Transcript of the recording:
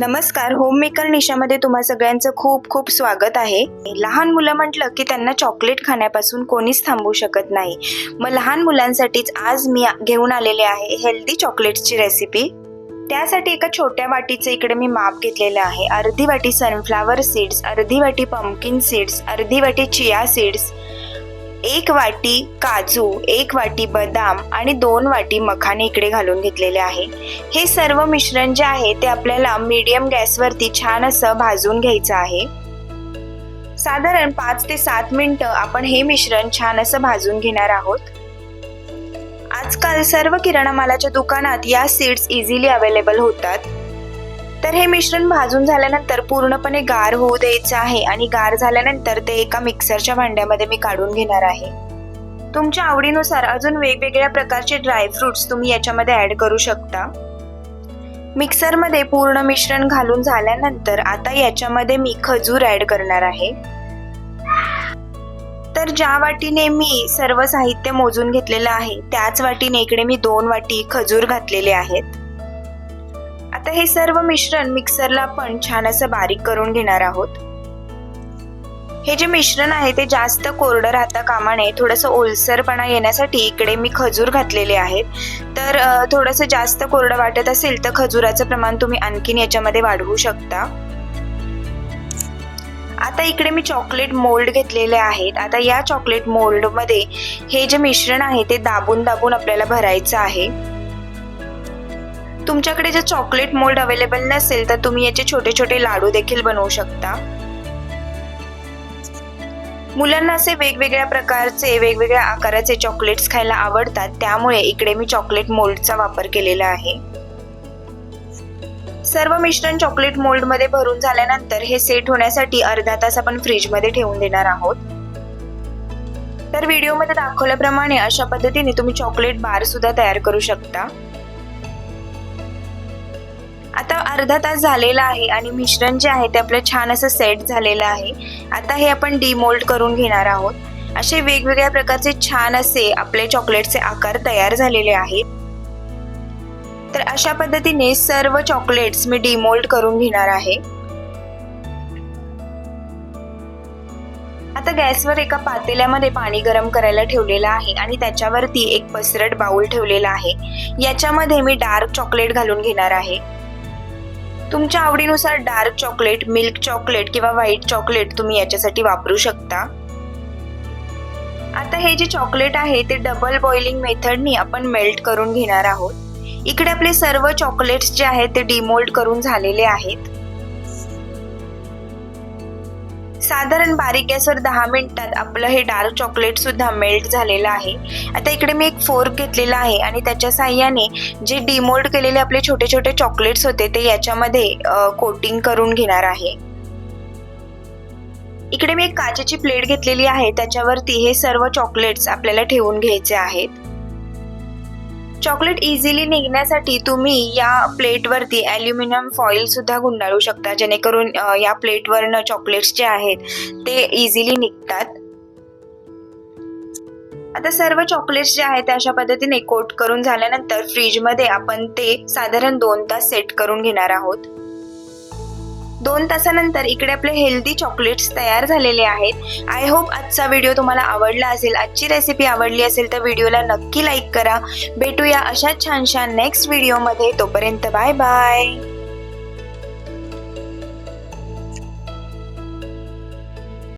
नमस्कार होममेकर निशामध्ये तुम्हा सगळ्यांचं खूप खूप स्वागत आहे. लहान मुलं म्हटलं की त्यांना चॉकलेट खाण्यापासून कोणीच थांबवू शकत नाही. मग लहान मुलांसाठीच आज मी घेऊन आलेले आहे हेल्दी चॉकलेट्सची रेसिपी त्यासाठी एका छोट्या वाटीचं इकडे मी माप घेतलेलं आहे. अर्धी वाटी सनफ्लावर सीड्स अर्धी वाटी पंपकिन सीड्स अर्धी वाटी चिया सीड्स एक वाटी काजू एक वाटी बदाम आणि दोन वाटी मखाने इकडे घालून घेतलेले आहे. हे सर्व मिश्रण जे आहे ते आपल्याला मीडियम गॅसवरती छान असं भाजून घ्यायचं आहे. साधारण पाच ते सात मिनटं आपण हे मिश्रण छान असं भाजून घेणार आहोत. आजकाल सर्व किराणा मालाच्या दुकानात या सीड्स इझिली अवेलेबल होतात. तर हे मिश्रण भाजून झाल्यानंतर पूर्णपणे गार होऊ द्यायचं आहे आणि गार झाल्यानंतर ते एका मिक्सरच्या भांड्यामध्ये मी काढून घेणार आहे. तुमच्या आवडीनुसार अजून वेगवेगळ्या प्रकारचे ड्रायफ्रुट्स तुम्ही याच्यामध्ये ॲड करू शकता. मिक्सरमध्ये पूर्ण मिश्रण घालून झाल्यानंतर आता याच्यामध्ये मी खजूर ॲड करणार आहे. तर ज्या वाटीने मी सर्व साहित्य मोजून घेतलेलं आहे त्याच वाटीने इकडे मी दोन वाटी खजूर घातलेले आहेत. आता हे सर्व मिश्रण मिक्सरला आपण छान असं बारीक करून घेणार आहोत. हे जे मिश्रण आहे ते जास्त कोरडं राहता कामा नये थोडंसं ओलसरपणा येण्यासाठी इकडे मी खजूर घातलेले आहेत. तर थोडंसं जास्त कोरडं वाटत असेल तर खजुराचं प्रमाण तुम्ही आणखीन याच्यामध्ये वाढवू शकता. आता इकडे मी चॉकलेट मोल्ड घेतलेले आहेत. आता या चॉकलेट मोल्डमध्ये हे जे मिश्रण आहे ते दाबून दाबून आपल्याला भरायचं आहे. तुमच्याकडे जर चॉकलेट मोल्ड अवेलेबल नसेल तर तुम्ही याचे छोटे छोटे लाडू देखील बनवू शकता. मुलांना असे वेगवेगळ्या प्रकारचे वेगवेगळ्या आकाराचे चॉकलेट्स खायला आवडतात त्यामुळे इकडे मी चॉकलेट मोल्डचा वापर केलेला आहे. सर्व मिश्रण चॉकलेट मोल्डमध्ये भरून झाल्यानंतर हे सेट होण्यासाठी अर्धा तास आपण फ्रीजमध्ये ठेवून देणार आहोत. तर व्हिडिओमध्ये दाखवल्याप्रमाणे अशा पद्धतीने तुम्ही चॉकलेट बार सुद्धा तयार करू शकता. आता अर्धा तास झालेला आहे आणि मिश्रण जे आहे ते आपलं छान असं सेट झालेलं आहे. आता हे आपण डिमोल्ड करून घेणार आहोत. असे वेगवेगळ्या प्रकारचे छान असे आपले चॉकलेटचे आकार तयार झालेले आहेत. तर अशा पद्धतीने सर्व चॉकलेट्स मी डिमोल्ड करून घेणार आहे. आता गॅसवर एका पातेल्यामध्ये पाणी गरम करायला ठेवलेलं आहे आणि त्याच्यावरती एक पसरट बाउल ठेवलेला आहे. याच्यामध्ये मी डार्क चॉकलेट घालून घेणार आहे. तुमच्या आवडीनुसार डार्क चॉकलेट मिल्क चॉकलेट किंवा व्हाईट चॉकलेट तुम्ही याच्यासाठी वापरू शकता. आता हे जे चॉकलेट आहे ते डबल बॉइलिंग मेथडनी आपण मेल्ट करून घेणार आहोत. इकडे आपले सर्व चॉकलेट्स जे आहेत ते डिमोल्ड करून झालेले आहेत. साधारण बारीक गॅसवर दहा मिनिटात आपलं हे डार्क चॉकलेट सुद्धा मेल्ट झालेलं आहे. आता इकडे मी एक फोर्क घेतलेला आहे आणि त्याच्या साह्याने जे डिमोल्ड केलेले आपले छोटे छोटे चॉकलेट्स होते ते याच्यामध्ये कोटिंग करून घेणार आहे. इकडे मी एक काचेची प्लेट घेतलेली आहे त्याच्यावरती हे सर्व चॉकलेट्स आपल्याला ठेवून घ्यायचे आहेत. चॉकलेट इझिली निघण्यासाठी तुम्ही या प्लेटवरती ॲल्युमिनियम फॉईल सुद्धा गुंडाळू शकता. जेणेकरून या प्लेटवरनं चॉकलेट्स जे आहेत ते इझिली निघतात. आता सर्व चॉकलेट्स जे आहेत ते अशा पद्धतीने कोट करून झाल्यानंतर फ्रीजमध्ये आपण ते साधारण दोन तास सेट करून घेणार आहोत. दोन तासानंतर इकडे आपले हेल्दी चॉकलेट्स तयार झालेले आहेत. आय होप आजचा व्हिडिओ तुम्हाला आवडला असेल आजची रेसिपी आवडली असेल तर व्हिडिओला नक्की लाईक करा. भेटूया अशा छानशा नेक्स्ट व्हिडिओमध्ये तोपर्यंत बाय बाय